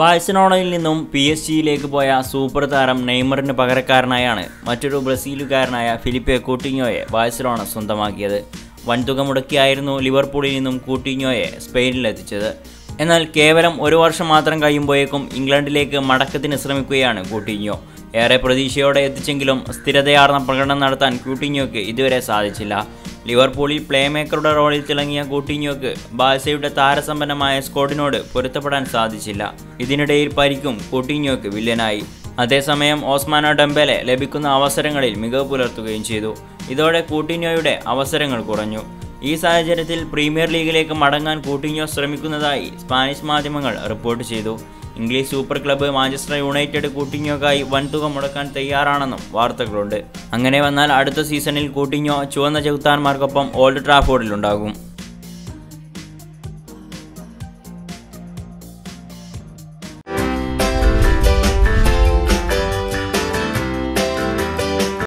ബാഴ്സലോണയിൽ നിന്നും P S ജിയിലേക്ക് പോയ സൂപ്പർ താരം നെയ്മറിന് പകരക്കാരനായാണ് മറ്റൊരു ബ്രസീലുകാരനായ ഫിലിപ്പെ കൂട്ടിഞ്ഞോയെ ബാഴ്സലോണ സ്വന്തമാക്കിയത്. വൻതുക മുടക്കിയായിരുന്നു ലിവർപൂളിൽ നിന്നും കൂട്ടിഞ്ഞോയെ സ്പെയിനിലെത്തിച്ചത്. എന്നാൽ കേവലം ഒരു വർഷം മാത്രം കഴിയുമ്പോഴേക്കും ഇംഗ്ലണ്ടിലേക്ക് മടക്കത്തിന് ശ്രമിക്കുകയാണ് കൂട്ടിഞ്ഞോ. ഏറെ പ്രതീക്ഷയോടെ എത്തിച്ചെങ്കിലും സ്ഥിരതയാർന്ന പ്രകടനം നടത്താൻ കൂട്ടിഞ്ഞോയ്ക്ക് ഇതുവരെ സാധിച്ചില്ല. ലിവർപൂളിൽ പ്ലേമേക്കറുടെ റോളിൽ തിളങ്ങിയ കൂട്ടിഞ്ഞോക്ക് ബാഴ്സയുടെ താരസമ്പന്നമായ സ്കോഡിനോട് പൊരുത്തപ്പെടാൻ സാധിച്ചില്ല. ഇതിനിടയിൽ പരിക്കും കൂട്ടിഞ്ഞോക്ക് വില്ലനായി. അതേസമയം ഓസ്മാനോ ഡംബെലെ ലഭിക്കുന്ന അവസരങ്ങളിൽ മികവ് പുലർത്തുകയും ചെയ്തു. ഇതോടെ കൂട്ടിഞ്ഞോയുടെ അവസരങ്ങൾ കുറഞ്ഞു. ഈ സാഹചര്യത്തിൽ പ്രീമിയർ ലീഗിലേക്ക് മടങ്ങാൻ കൂട്ടിഞ്ഞോ ശ്രമിക്കുന്നതായി സ്പാനിഷ് മാധ്യമങ്ങൾ റിപ്പോർട്ട് ചെയ്തു. English super club Manchester United കൂട്ടിഞ്ഞോക്കായി വൻതുക മുടക്കാൻ തയ്യാറാണെന്നും വാർത്തകളുണ്ട്. അങ്ങനെ വന്നാൽ അടുത്ത സീസണിൽ കൂട്ടിഞ്ഞോ ചുവന്ന ചെകുത്താന്മാർക്കൊപ്പം ഓൾഡ് ട്രാഫോർഡിലുണ്ടാകും.